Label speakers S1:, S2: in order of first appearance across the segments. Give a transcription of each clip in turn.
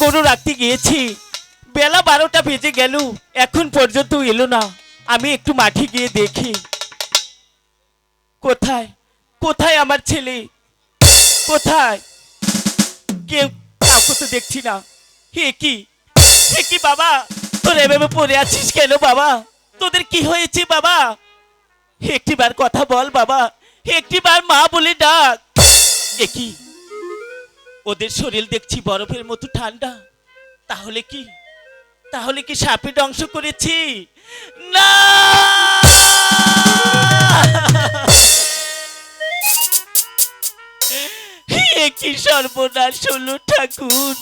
S1: গরু রাখতে গিয়েছি। বেলা বারোটা বেজে গেল, এখন পর্যন্ত এলো না। আমি একটু মাঠে গিয়ে দেখি। কোথায়? কোথায় আমার ছেলে? কোথায়? কেউ কাউকে তো দেখছি না। হে কি? হে কি বাবা? তোর এভাবে পড়ে আছিস কেন বাবা? তোদের কি হয়েছে বাবা? একটিবার কথা বল বাবা। একটিবার মা বলে ডাক। এ কি ওদের শরীর দেখছি বরফের মতো ঠান্ডা। তাহলে কি? তাহলে কি সাপে ধ্বংস করেছি? না! কি সর্বনাশ হলো ঠাকুর?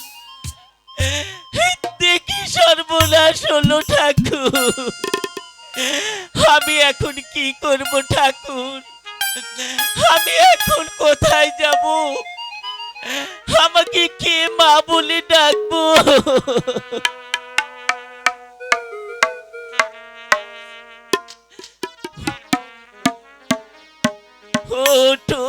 S1: দেখি সর্বনাশ হলো ঠাকুর? আমি এখন কি করব ঠাকুর? আমি এখন কোথায় যাব? আমাকে কে মা বলে ডাকবো? ও ওঠো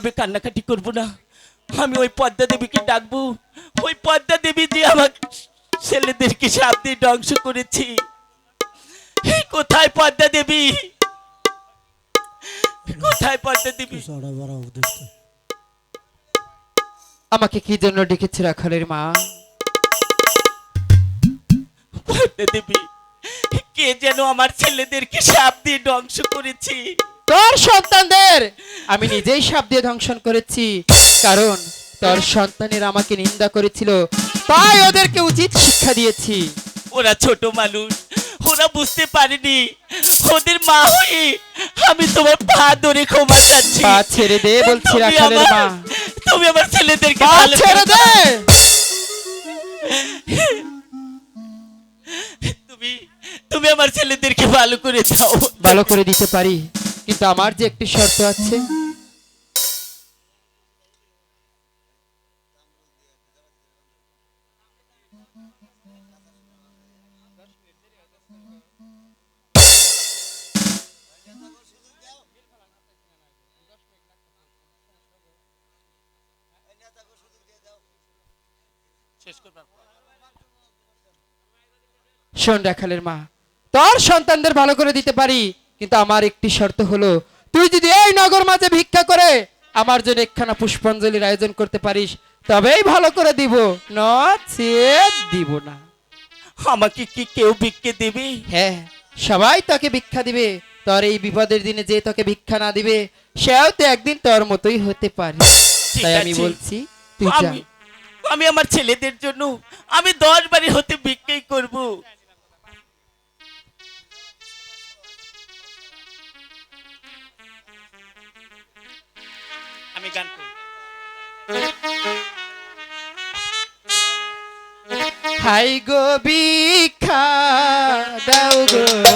S1: এভাবে কান্নাকাটি করব না। আমি ওই পদ্মা দেবীকে ডাকবো। ওই পদ্মা দেবী যে আমার ছেলেদেরকে সাপ দিয়ে ধ্বংস করেছি। কোথায় পদ্মা দেবী? কোথায় পর্দা দিবি?
S2: আমাকে কি জন্য ডেকেছে রাখালের মা?
S1: পর্দা দিবি কে যেন আমার ছেলেদেরকে সাপ দিয়ে ধ্বংস করেছি?
S2: তোর সন্তানদের। আমি নিজেই সাপ দিয়ে ধ্বংসন করেছি কারণ তোর সন্তানের আমাকে নিন্দা করেছিল তাই ওদেরকে উচিত শিক্ষা দিয়েছি।
S1: ওরা ছোট মানুষ ওরা বুঝতে পারেনি ওদের মা হয়ে আমি তোমার পা ধরে ক্ষমা চাচ্ছি।
S2: পা ছেড়ে দে বলছি
S1: তুমি
S2: রাখালের মা।
S1: আমার- তুমি আমার ছেলেদেরকে
S2: পা
S1: ভালো
S2: ছেড়ে দে!
S1: তুমি তুমি আমার ছেলেদেরকে ভালো করে দাও।
S2: ভালো করে দিতে পারি। কিন্তু আমার যে একটি শর্ত আছে। শোন রাখালের মা, তোর সন্তানদের ভালো করে দিতে পারি। কিন্তু আমার একটি শর্ত হলো তুই যদি এই নগর মাঝে ভিক্ষা করে আমার জন্য একখানা পুষ্পাঞ্জলির আয়োজন করতে পারিস তবেই ভালো করে দিব নচেত দিব না।
S1: আমাকে কি কেউ ভিক্ষে দেবে?
S2: হ্যাঁ সবাই তোকে ভিক্ষা দিবে। তোর এই বিপদের দিনে যে তোকে ভিক্ষা না দিবে সেও তো একদিন তোর মতোই হতে পারে। তাই আমি বলছি তুই যা।
S1: আমি আমি আমার ছেলেদের জন্য আমি দশ বাড়ি হতে ভিক্ষাই করব।
S2: হাই গো ভিক্ষা দাও গো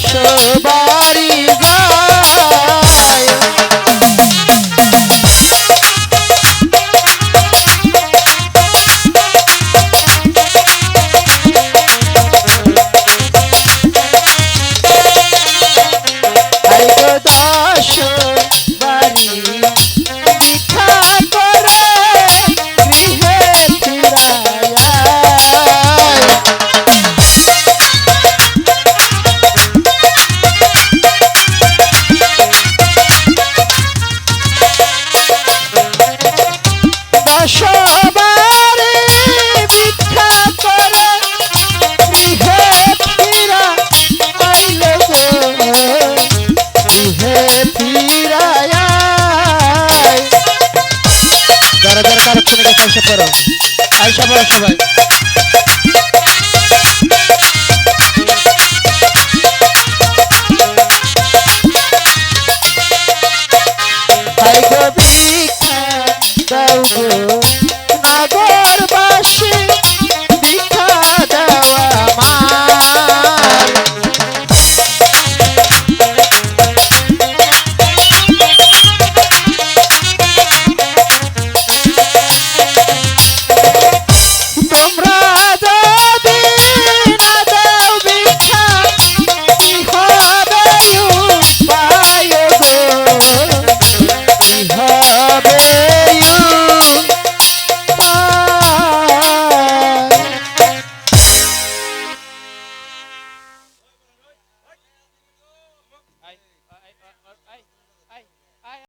S2: সবা Vamos, vai.